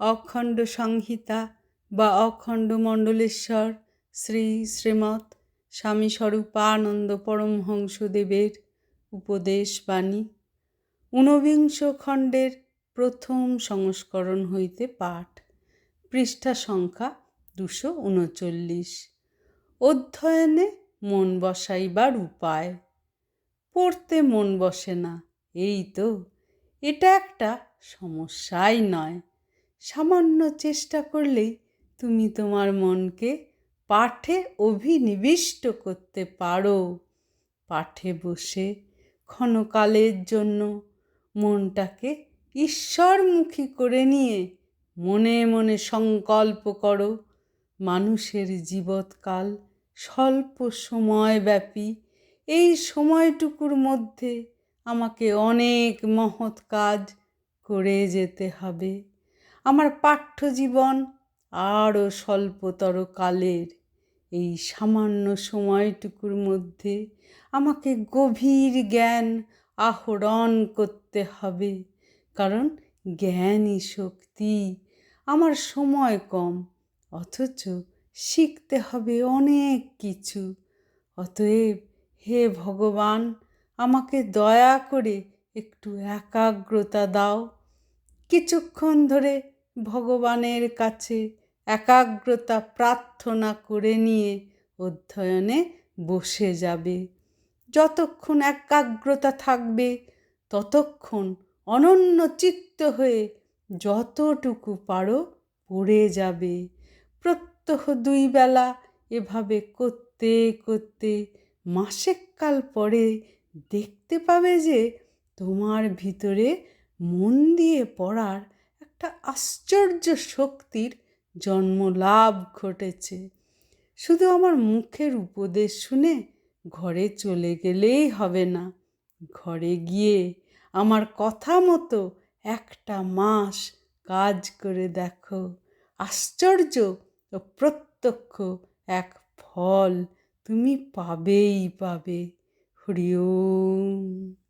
অখণ্ড সংহিতা বা অখণ্ড মণ্ডলেশ্বর, শ্রী শ্রীমৎ স্বামী স্বরূপানন্দ পরমহংসদেবের উপদেশ বাণী। ঊনবিংশ খণ্ডের প্রথম সংস্করণ হইতে পাঠ, পৃষ্ঠা সংখ্যা দুশো উনচল্লিশ। অধ্যয়নে মন বসাইবার উপায়। পড়তে মন বসে না, এই তো, এটা একটা সমস্যাই নয়। সামান্য চেষ্টা করলেই তুমি তোমার মনকে পাঠে অভিনিবিষ্ট করতে পারো। পাঠে বসে ক্ষণকালের জন্য মনটাকে ঈশ্বরমুখী করে নিয়ে মনে মনে সংকল্প করো, মানুষের জীবৎকাল স্বল্প সময়ব্যাপী। এই সময়টুকুর মধ্যে আমাকে অনেক মহৎ কাজ করে যেতে হবে। আমার পাঠ্য জীবন আরও স্বল্পতর কালের। এই সামান্য সময়টুকুর মধ্যে আমাকে গভীর জ্ঞান আহরণ করতে হবে। কারণ জ্ঞানই শক্তি। আমার সময় কম, অথচ শিখতে হবে অনেক কিছু। অতএব হে ভগবান, আমাকে দয়া করে একটু একাগ্রতা দাও। কিছুক্ষণ ধরে ভগবানের কাছে একাগ্রতা প্রার্থনা করে নিয়ে অধ্যয়নে বসে যাবে। যতক্ষণ একাগ্রতা থাকবে, ততক্ষণ অনন্য চিত্ত হয়ে যতটুকু পারো পড়ে যাবে। প্রত্যহ দুই বেলা এভাবে করতে করতে মাসেক কাল পরে দেখতে পাবে যে তোমার ভিতরে মন দিয়ে পড়ার একটা আশ্চর্য শক্তির জন্মলাভ ঘটেছে। শুধু আমার মুখের উপদেশ শুনে ঘরে চলে গেলেই হবে না। ঘরে গিয়ে আমার কথা মতো একটা মাস কাজ করে দেখো। আশ্চর্য ও প্রত্যক্ষ এক ফল তুমি পাবেই পাবে। হরি ওম।